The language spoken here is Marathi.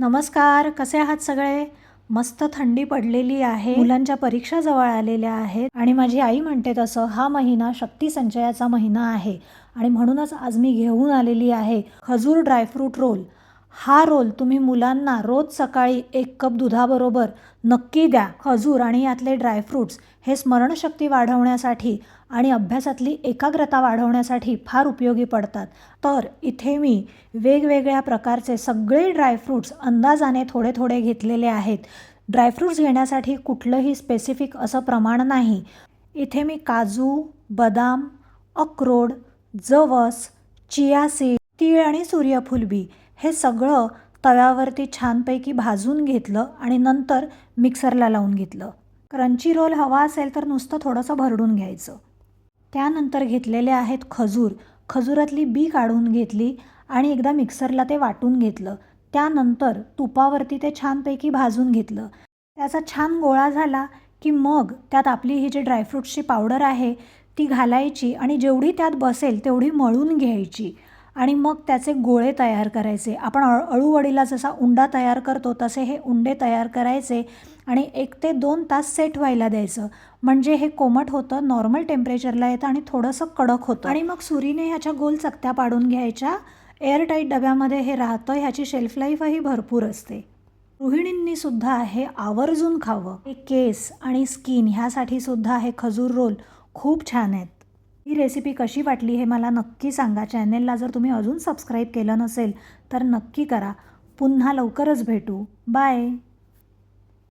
नमस्कार कसे आहात सगळे? मस्त थंडी पडलेली आहे. मुलांच्या परीक्षा जवळ आलेल्या आहेत. आणि माझी आई म्हणते तसं हा महिना शक्ती संचयाचा महिना आहे. आणि म्हणूनच आज मी घेऊन आलेली आहे. खजूर ड्रायफ्रूट रोल. हा रोल तुम्ही मुलांना रोज सकाळी एक कप दुधाबरोबर नक्की द्या. खजूर आणि यातले ड्रायफ्रूट्स हे स्मरणशक्ती वाढवण्यासाठी आणि अभ्यासातली एकाग्रता वाढवण्यासाठी फार उपयोगी पडतात. तर इथे मी वेगवेगळ्या प्रकारचे सगळे ड्रायफ्रूट्स अंदाजाने थोडे थोडे घेतलेले आहेत. ड्रायफ्रूट्स घेण्यासाठी कुठलंही स्पेसिफिक असं प्रमाण नाही. इथे मी काजू बदाम अक्रोड जवस चिया सीड तीळ आणि सूर्यफुलबी हे सगळं तव्यावरती छानपैकी भाजून घेतलं आणि नंतर मिक्सरला लावून घेतलं. क्रंची रोल हवा असेल तर नुसतं थोडंसं भरडून घ्यायचं. त्यानंतर घेतलेले आहेत खजूर. खजुरातली बी काढून घेतली आणि एकदा मिक्सरला ते वाटून घेतलं. त्यानंतर तुपावरती ते छानपैकी भाजून घेतलं. त्याचा छान गोळा झाला की मग त्यात आपली ही जी ड्रायफ्रूट्सची पावडर आहे ती घालायची आणि जेवढी त्यात बसेल तेवढी मळून घ्यायची. आणि मग त्याचे गोळे तयार करायचे. आपण अळ अळूवडीला जसा उंडा तयार करतो तसे हे उंडे तयार करायचे आणि एक ते दोन तास सेट व्हायला द्यायचं. म्हणजे हे कोमट होतं नॉर्मल टेम्परेचरला येतं आणि थोडंसं कडक होतं. आणि मग सुरीने ह्याच्या गोल चकत्या पाडून घ्यायच्या. एअरटाईट डब्यामध्ये हे राहतं ह्याची शेल्फ लाईफही भरपूर असते. गृहिणींनी सुद्धा हे आवर्जून खावं. हे केस आणि स्किन ह्यासाठी सुद्धा हे खजूर रोल खूप छान आहेत. ही रेसिपी कशी वाटली हे मला नक्की सांगा. चॅनेलला जर तुम्ही अजून सबस्क्राईब केलं नसेल तर नक्की करा. पुन्हा लवकरच भेटू. बाय